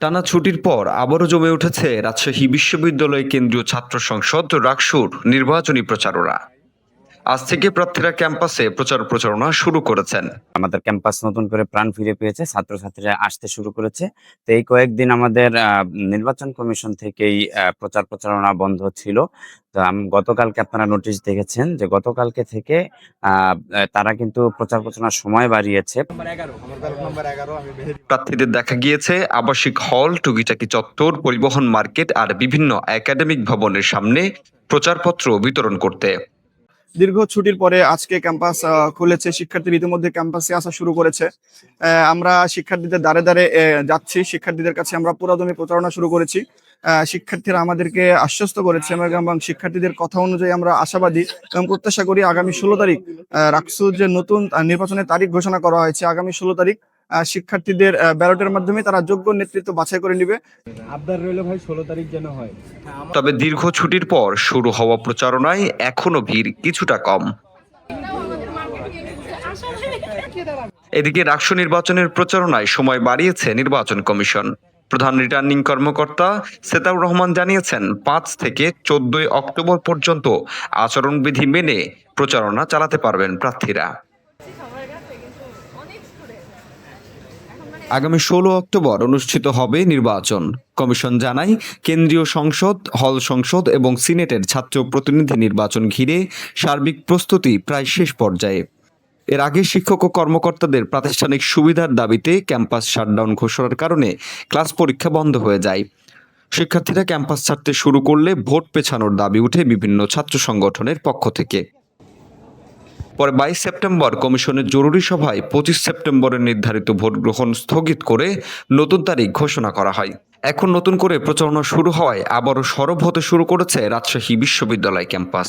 টানা ছুটির পর আবারও জমে উঠেছে রাজশাহী বিশ্ববিদ্যালয় কেন্দ্রীয় ছাত্র সংসদ রাকসুর নির্বাচনী প্রচারণা। আজ থেকে প্রার্থীরা ক্যাম্পাসে প্রচার প্রচারণা শুরু করেছেন। আমাদের ক্যাম্পাস নতুন করে প্রাণ ফিরে পেয়েছে ছাত্রছাত্রীরা আসতে শুরু করেছে। তো এই কয়েকদিন আমাদের নির্বাচন কমিশন থেকেই প্রচার প্রচারণা বন্ধ ছিল। তো আম- গতকালকে আপনারা নোটিশ দেখেছেন যে গতকালকে থেকে তারা কিন্তু প্রচার প্রচারণার সময় বাড়িয়েছে। প্রার্থীদের দেখা গিয়েছে আবাসিক হল টুকিটাকি চত্বর পরিবহন মার্কেট আর বিভিন্ন একাডেমিক ভবনের সামনে প্রচারপত্র বিতরণ করতে। দীর্ঘ ছুটির পরে আজকে ক্যাম্পাস খুলেছে। শিক্ষার্থীরা ইতিমধ্যে ক্যাম্পাসে আসা শুরু করেছে। আমরা শিক্ষার্থীদের দ্বারে দ্বারে যাচ্ছি। শিক্ষার্থীদের কাছে আমরা পুরাদমে প্রচারণা শুরু করেছি। শিক্ষার্থীরা আমাদেরকে আশ্বস্ত করেছে এবং শিক্ষার্থীদের কথা অনুযায়ী আমরা আশাবাদী এবং প্রত্যাশা করি আগামী ষোলো তারিখ রাকসু যে নতুন নির্বাচনের তারিখ ঘোষণা করা হয়েছে, আগামী ষোলো তারিখ শিক্ষার্থীদের ব্যালটের মাধ্যমে তারা যোগ্য নেতৃত্ব বাছাই করে নিবে। আবদার রইল ভাই ষোলো তারিখ যেন হয়। তবে দীর্ঘ ছুটির পর শুরু হওয়া প্রচারণায় এখনও ভিড় কিছুটা কম। এদিকে রাষ্ট্র নির্বাচনের প্রচারণায় সময় বাড়িয়েছে নির্বাচন কমিশন। প্রধান রিটার্নিং কর্মকর্তা সেতাউর রহমান জানিয়েছেন পাঁচ থেকে চোদ্দই অক্টোবর পর্যন্ত আচরণবিধি মেনে প্রচারণা চালাতে পারবেন প্রার্থীরা। আগামী ষোলো অক্টোবর অনুষ্ঠিত হবে নির্বাচন। কমিশন জানায়, কেন্দ্রীয় সংসদ, হল সংসদ এবং সিনেটের ছাত্র প্রতিনিধি নির্বাচন ঘিরে সার্বিক প্রস্তুতি প্রায় শেষ পর্যায়ে। এর আগে শিক্ষক ও কর্মকর্তাদের প্রাতিষ্ঠানিক সুবিধার দাবিতে ক্যাম্পাস শাটডাউন ঘোষণার কারণে ক্লাস পরীক্ষা বন্ধ হয়ে যায়। শিক্ষার্থীরা ক্যাম্পাস ছাড়তে শুরু করলে ভোট পেছানোর দাবি উঠে বিভিন্ন ছাত্র সংগঠনের পক্ষ থেকে। পরে বাইশ সেপ্টেম্বর কমিশনের জরুরি সভায় পঁচিশ সেপ্টেম্বরের নির্ধারিত ভোট গ্রহণ স্থগিত করে নতুন তারিখ ঘোষণা করা হয়। এখন নতুন করে প্রচারণা শুরু হওয়ায় আবারও সরব হতে শুরু করেছে রাজশাহী বিশ্ববিদ্যালয় ক্যাম্পাস।